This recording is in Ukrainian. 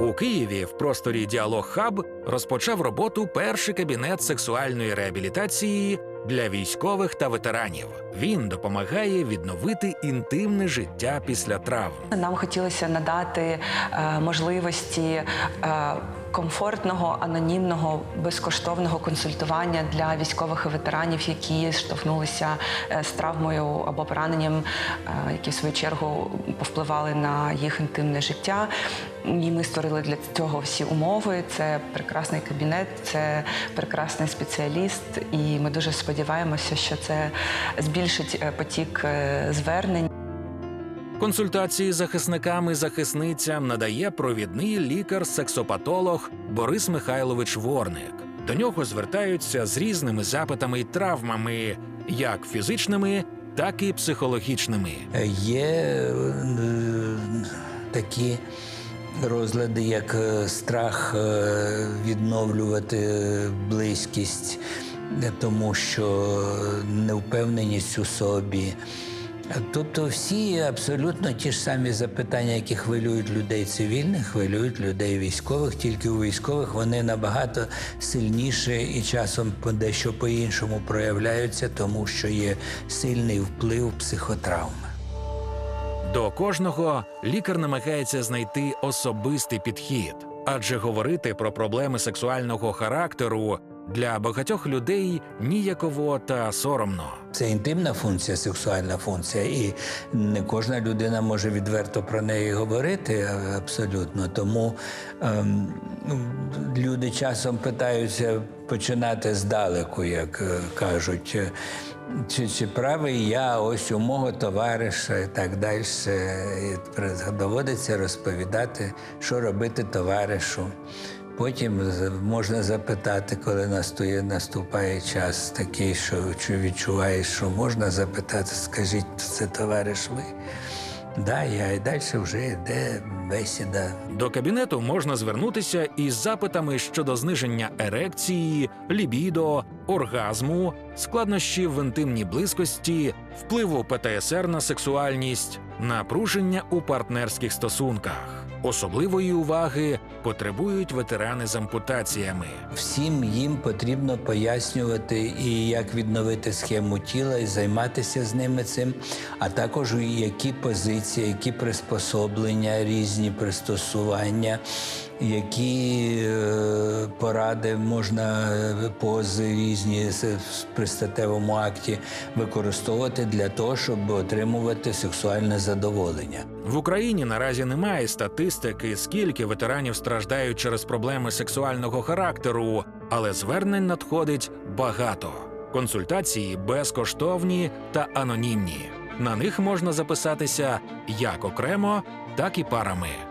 У Києві в просторі Діалог Хаб розпочав роботу перший кабінет сексуальної реабілітації для військових та ветеранів. Він допомагає відновити інтимне життя після травм. Нам хотілося надати е, можливості е, комфортного, анонімного, безкоштовного консультування для військових і ветеранів, які штовхнулися е, з травмою або пораненням, е, які в свою чергу повпливали на їх інтимне життя. І ми створили для цього всі умови. Це прекрасний кабінет, це прекрасний спеціаліст, і ми дуже сподіваємося, що це збільшить е, потік звернень. Консультації з захисниками і захисницям надає провідний лікар-сексопатолог Борис Михайлович Ворник. До нього звертаються з різними запитами і травмами, як фізичними, так і психологічними. Є е, такі розлади, як е, страх е, відновлювати близькість, е, тому що невпевненість у собі. Тобто всі абсолютно ті ж самі запитання, які хвилюють людей цивільних, хвилюють людей військових, тільки у військових вони набагато сильніше і часом дещо по-іншому проявляються, тому що є сильний вплив психотравми. До кожного лікар намагається знайти особистий підхід, адже говорити про проблеми сексуального характеру для багатьох людей ніяково та соромно. Це інтимна функція, сексуальна функція, і не кожна людина може відверто про неї говорити абсолютно. Тому ем, ну, люди часом питаються починати здалеку, як е, кажуть. Е, Чи, чи правий я ось у мого товариша і так далі. Доводиться розповідати, що робити товаришу. Потім можна запитати, коли настує, наступає час такий, що відчуваєш, що можна запитати, скажіть, це товариш ви? Да, я і далі вже йде бесіда. До кабінету можна звернутися із запитами щодо зниження ерекції, лібідо, оргазму, складнощів в інтимній близькості, впливу ПТСР на сексуальність, напруження у партнерських стосунках. Особливої уваги потребують ветерани з ампутаціями. Всім їм потрібно пояснювати і як відновити схему тіла, і займатися з ними цим, а також які позиції, які приспособлення, різні пристосування, які е, поради можна е, пози різні с- в пристатевому акті використовувати для того, щоб отримувати сексуальне задоволення. В Україні наразі немає статистики, скільки ветеранів страждають через проблеми сексуального характеру, але звернень надходить багато. Консультації безкоштовні та анонімні. На них можна записатися як окремо, так і парами.